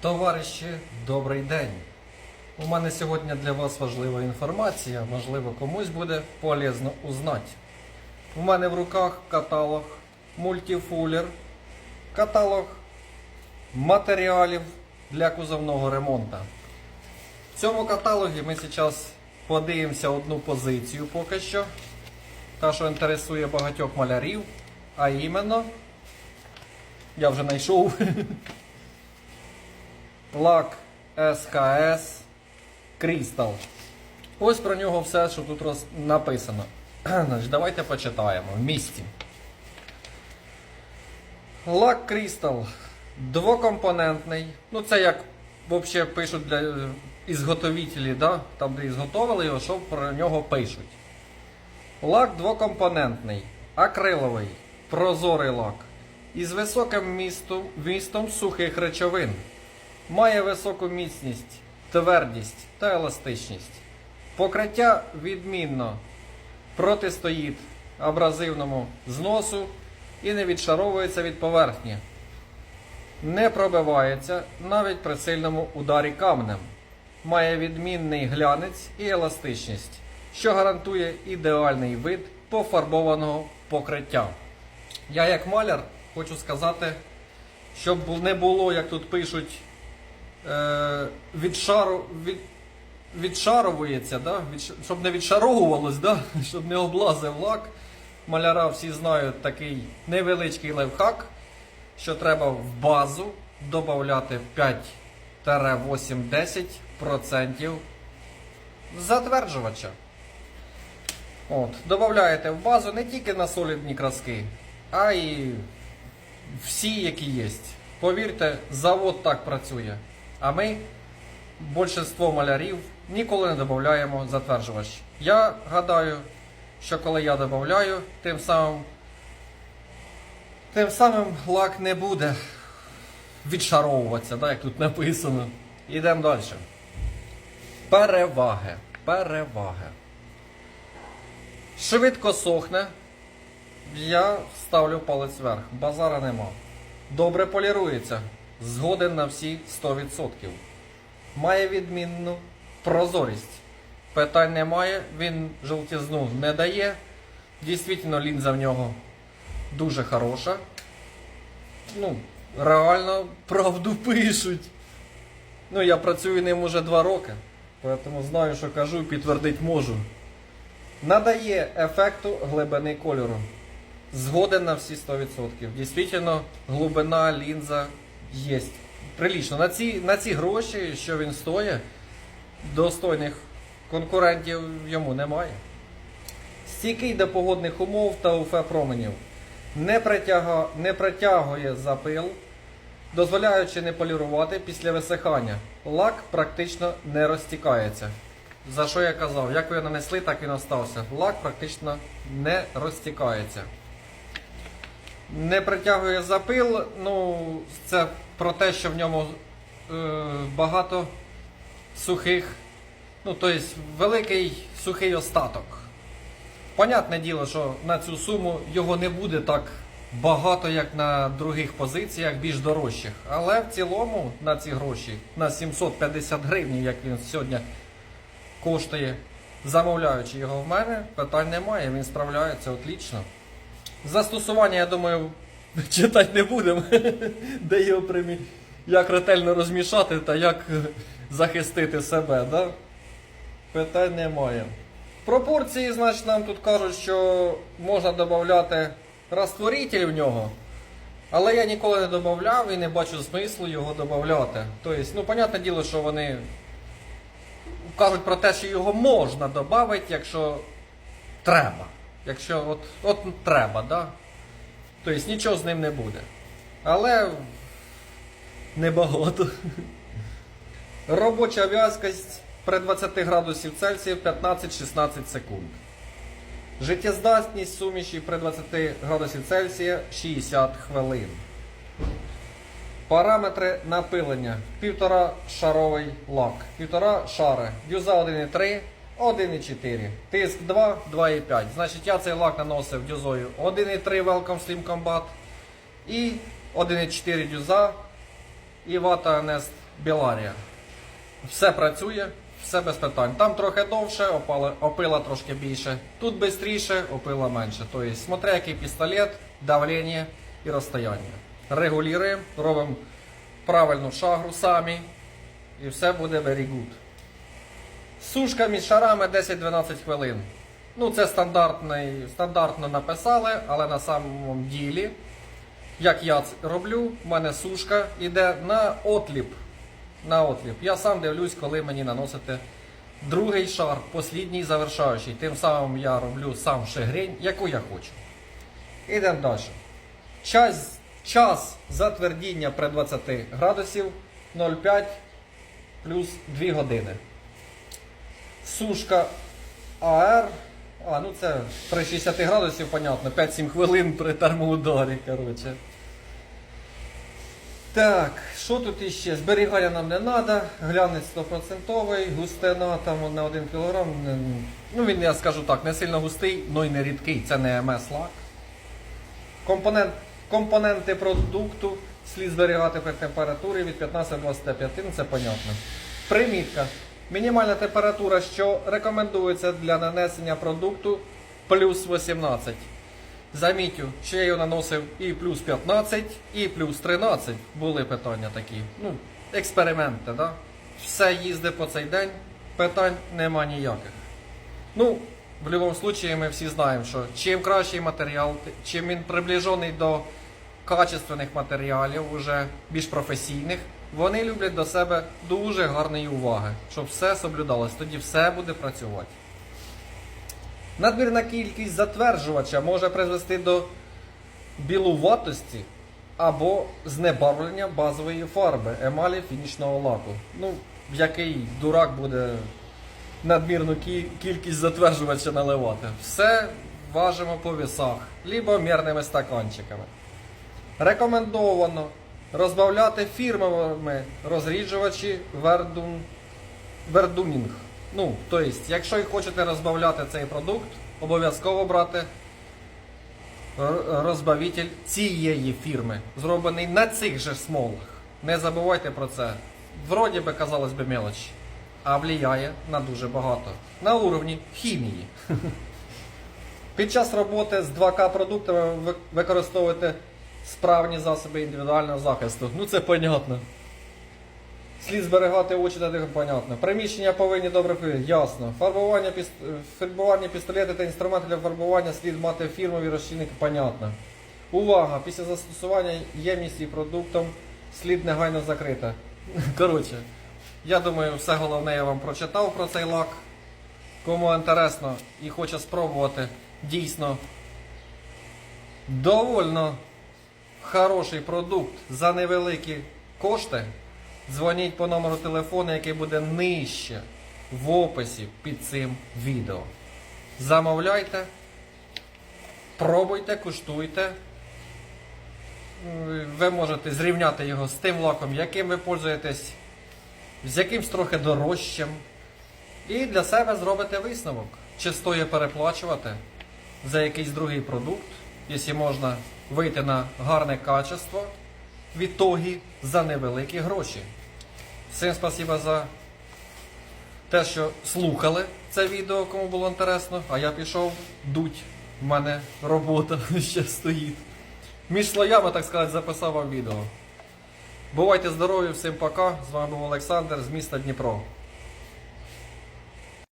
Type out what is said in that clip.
Товариші, добрий день! У мене сьогодні для вас важлива інформація, можливо, комусь буде полезно узнати. У мене в руках каталог мультифулер, каталог матеріалів для кузовного ремонту. В цьому каталогі ми зараз подивимося одну позицію поки що, та, що інтересує багатьох малярів, а іменно, я вже знайшов. лак СКС Crystal. Ось про нього все, що тут роз... написано. Давайте почитаємо в місті. Лак Crystal двокомпонентний. Ну, це як взагалі пишуть для е, ізготовителі, да? там де ізготовили його, що про нього пишуть. Лак двокомпонентний, акриловий, прозорий лак із високим містом, вмістом сухих речовин. Має високу міцність, твердість та еластичність. Покриття відмінно протистоїть абразивному зносу і не відшаровується від поверхні. Не пробивається навіть при сильному ударі камнем. Має відмінний глянець і еластичність, що гарантує ідеальний вид пофарбованого покриття. Я, як маляр, хочу сказати, щоб не було, як тут пишуть, е, відшару, від, відшаровується, да? Відш, щоб не відшаровувалось, да? щоб не облазив лак. Маляра всі знають такий невеличкий лайфхак, що треба в базу додати 5-8-10% затверджувача. От, додаєте в базу не тільки на солідні краски, а й всі, які є. Повірте, завод так працює. А ми, більшість малярів, ніколи не додаємо затверджувач. Я гадаю, що коли я додаю, тим самим, тим самим лак не буде відшаровуватися, да, як тут написано. Йдемо далі. Переваги. Переваги. Швидко сохне. Я ставлю палець вверх. Базара нема. Добре полірується. Згоден на всі 100%. Має відмінну прозорість. Питань немає, він жовтізну не дає. Дійсно, лінза в нього дуже хороша. Ну, реально правду пишуть. Ну, я працюю ним уже 2 роки, тому знаю, що кажу, підтвердити можу. Надає ефекту глибини кольору. Згоден на всі 100%. Дійсно, глибина лінза є. Прилічно. На ці, на ці гроші, що він стоїть, достойних конкурентів йому немає. Стійкий до погодних умов та УФ променів. Не, притяга, не притягує запил, дозволяючи не полірувати після висихання. Лак практично не розтікається. За що я казав? Як ви нанесли, так він остався. Лак практично не розтікається. Не притягує запил, ну, це про те, що в ньому е, багато сухих, ну, тобто великий сухий остаток. Понятне діло, що на цю суму його не буде так багато, як на других позиціях, більш дорожчих. Але в цілому на ці гроші, на 750 гривень, як він сьогодні коштує, замовляючи його в мене, питань немає, він справляється отлично. Застосування, я думаю, читати не будемо, де його примі... як ретельно розмішати та як захистити себе. Да? Питань немає. Пропорції, значить, нам тут кажуть, що можна додати розтворитель в нього. Але я ніколи не додавав і не бачу смислу його додати. Тобто, ну, понятне діло, що вони кажуть про те, що його можна додати, якщо треба. Якщо от, от треба, да? Тобто нічого з ним не буде. Але небагато. Робоча в'язкость при 20 градусів Цельсія 15-16 секунд. Життєздатність суміші при 20 градусів Цельсія 60 хвилин. Параметри напилення. Півтора шаровий лак. Півтора шари. Дюза 1,3, 1,4. Тиск 2, 2,5. Значить я цей лак наносив дюзою 1,3 Welcome Slim Combat і 1,4 дюза і вата Nest Біларія. Все працює, все без питань. Там трохи довше, опала, опила трошки більше. Тут швидше, опила менше. Тобто, смотря який пістолет, давлення і розстояння. Регулюємо, робимо правильну шагру самі, і все буде very good. Сушка між шарами 10-12 хвилин. Ну, це стандартно написали, але на самому ділі, як я роблю, в мене сушка йде на отліп. На отліп. Я сам дивлюсь, коли мені наносити другий шар, послідній завершаючий. Тим самим я роблю сам шегрень, яку я хочу. Ідемо далі. Час, час затвердіння при 20 градусів 0,5 плюс 2 години. Сушка АР. А, ну це при 60 градусів, понятно, 5-7 хвилин при термоударі, коротше. Так, що тут іще? Зберігання нам не треба, глянець 100%, густина там на 1 кг. Ну він, я скажу так, не сильно густий, але й не рідкий, це не МС лак. Компонент, компоненти продукту слід зберігати при температурі від 15 до 25, ну це понятно. Примітка. Мінімальна температура, що рекомендується для нанесення продукту плюс 18. Замітю, що я його наносив і плюс 15, і плюс 13. Були питання такі. Ну, експерименти, да? Все їздить по цей день, питань нема ніяких. Ну, в будь-якому випадку ми всі знаємо, що чим кращий матеріал, чим він приближений до качественних матеріалів, уже більш професійних, вони люблять до себе дуже гарної уваги, щоб все соблюдалось, тоді все буде працювати. Надмірна кількість затверджувача може призвести до білуватості або знебарвлення базової фарби емалі фінішного лаку. Ну, який дурак буде надмірну кількість затверджувача наливати. Все важимо по вісах, либо мірними стаканчиками. Рекомендовано розбавляти фірмовими розріджувачі Verdun, Verdunning. Ну, тобто, якщо хочете розбавляти цей продукт, обов'язково брати розбавитель цієї фірми, зроблений на цих же смолах. Не забувайте про це. Вроді би, казалось би, мелоч, а влияє на дуже багато. На уровні хімії. Під час роботи з 2К продуктами ви використовуйте справні засоби індивідуального захисту. Ну це понятно. Слід зберігати очі та дихати, понятно. Приміщення повинні добре фільтрувати, ясно. Фарбування, піс... фарбування пістолети та інструменти для фарбування слід мати фірмові розчинники, понятно. Увага! Після застосування ємність і продуктом слід негайно закрита. Коротше, я думаю, все головне я вам прочитав про цей лак. Кому інтересно і хоче спробувати дійсно довольно хороший продукт за невеликі кошти, дзвоніть по номеру телефону, який буде нижче в описі під цим відео. Замовляйте, пробуйте, куштуйте. Ви можете зрівняти його з тим лаком, яким ви пользуєтесь, з якимсь трохи дорожчим. І для себе зробите висновок, чи стоїть переплачувати за якийсь другий продукт, якщо можна вийти на гарне качество, в ітогі за невеликі гроші. Всім спасибо за те, що слухали це відео, кому було інтересно, а я пішов дуть. У мене робота ще стоїть. Між слоями, так сказати, записав вам відео. Бувайте здорові, всім пока. З вами був Олександр з міста Дніпро.